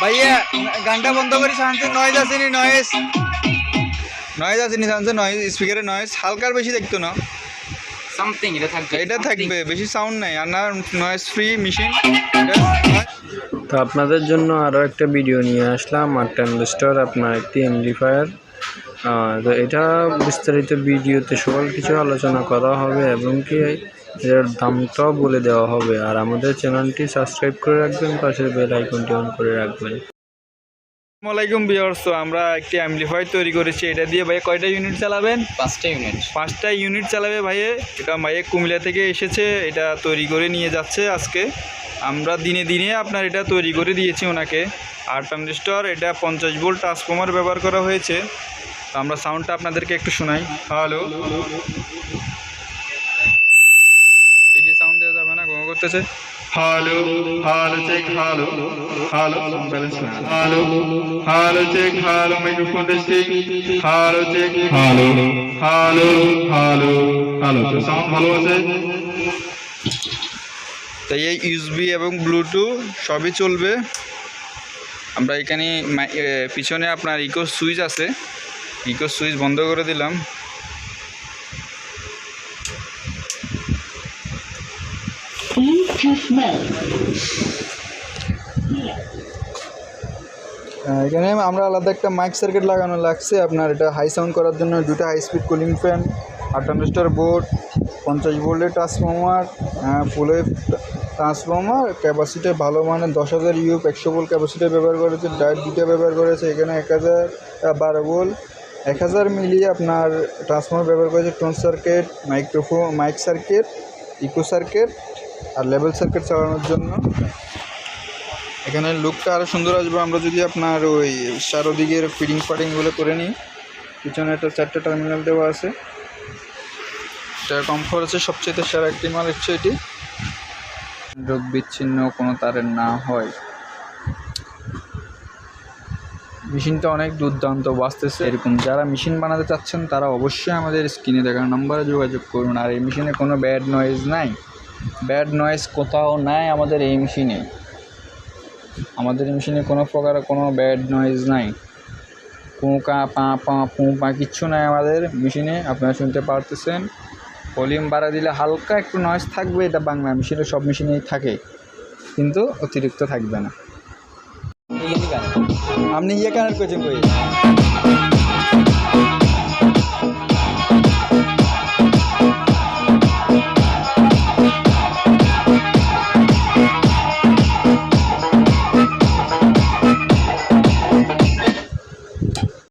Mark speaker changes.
Speaker 1: ভাইয়া গানটা বন্ধ করি শান্তি নয়েজ আসেনি নয়েজ নয়েজ আসেনি শান্তি নয়েজ স্পিকারে নয়েজ হালকার বেশি দেখতো না।
Speaker 2: সামথিং এটা থাকবে।
Speaker 1: এটা থাকবে বেশি সাউন্ড নাই। আর না নয়েজ ফ্রি মেশিন
Speaker 3: তো আপনাদের জন্য আরও একটা ভিডিও নিয়ে আসলাম আর ট্যান্ডেস্টার আপনার একটি এমডিফায়ার তো এটা বিস্তারিত ভিডিওতে সকল কিছু আলোচনা করা হবে এবং কি এর দামটাও বলে দেওয়া হবে আর আমাদের চ্যানেলটি সাবস্ক্রাইব করে রাখবেন পাশের বেল আইকনটি অন করে রাখবেন।
Speaker 1: আসসালামাইকুম বিয়ার্স আমরা একটি অ্যাম্পলিফায়ার তৈরি করেছি। এটা দিয়ে ভাই কয়টা ইউনিট চালাবেন?
Speaker 2: পাঁচটা ইউনিট।
Speaker 1: পাঁচটা ইউনিট চালাবে ভাইয়ে। এটা ভাইয়ে কুমিল্লা থেকে এসেছে এটা তৈরি করে নিয়ে যাচ্ছে আজকে। আমরা দিনে দিনে আপনার এটা তৈরি করে দিয়েছি ওনাকে। আর ট্রানজিস্টর এটা পঞ্চাশ ভোল্ট ট্রান্সফর্মার ব্যবহার করা হয়েছে। তো আমরা সাউন্ডটা আপনাদেরকে একটু শোনাই। হ্যালো বেশি সাউন্ড দেওয়া যাবে না ঘুমো করতেছে। Hello hello check hello hello balance hello hello check hello microphone testing hello check sound ভালো আছে? তো এই ইউএসবি এবং ব্লুটুথ সবই চলবে। আমরা এখানে পিছনে আপনার ইকো সুইচ আছে। ইকো সুইচ বন্ধ করে দিলাম। এখানে আমরা আলাদা একটা মাইক সার্কিট লাগানো লাগছে। আপনার এটা হাই সাউন্ড করার জন্য দুটো হাই স্পিড কুলিং ফ্যান আট ট্রানজিস্টার বোর্ড পঞ্চাশ ভোল্টের ট্রান্সফর্মার ফুলের ট্রান্সফর্মার ক্যাপাসিটি ভালো মানের দশ হাজার ইউপ একশো ভোল্ট ক্যাপাসিটি ব্যবহার করেছে ডায়েট দুটো ব্যবহার করেছে, এখানে এক হাজার বারো ভোল্ট। এক হাজার মিলিয়ে আপনার ট্রান্সফর্মার ব্যবহার করেছে tone circuit microphone mic circuit echo circuit আর লেভেল সার্কিট চালানোর জন্য। এখানে লুকটা আরও সুন্দর আসবে। আমরা যদি আপনার ওই চারোদিকের ফিডিং ফাটিংগুলো করে নিই, পিছনে একটা চারটে টার্মিনাল দেওয়া আছে। এটা কম খরচে সবচেয়ে সেরা একটি মাল হচ্ছে এটি। রোগ বিচ্ছিন্ন কোনো তারের না হয়। মেশিনটা অনেক দুর্দান্ত বাঁচতেছে। এরকম যারা মেশিন বানাতে চাচ্ছেন, তারা অবশ্যই আমাদের স্ক্রিনে দেখার নাম্বারে যোগাযোগ করুন। আর এই মেশিনে কোনো ব্যাড নয়েজ নাই। ব্যাড নয়েজ কোথাও নাই আমাদের এই মেশিনে। আমাদের মেশিনে কোনো প্রকার কোনো ব্যাড নয়েজ নাই। পুঁকা পা পা, পুঁ, পা কিচ্ছু নাই আমাদের মেশিনে, আপনারা শুনতে পারতেছেন। ভলিউম বাড়া দিলে হালকা একটু নয়েজ থাকবে, এটা বাংলা মেশিনে, সব মেশিনেই থাকে। কিন্তু অতিরিক্ত থাকবে না। আপনি ইয়ে কেন করছেন কই?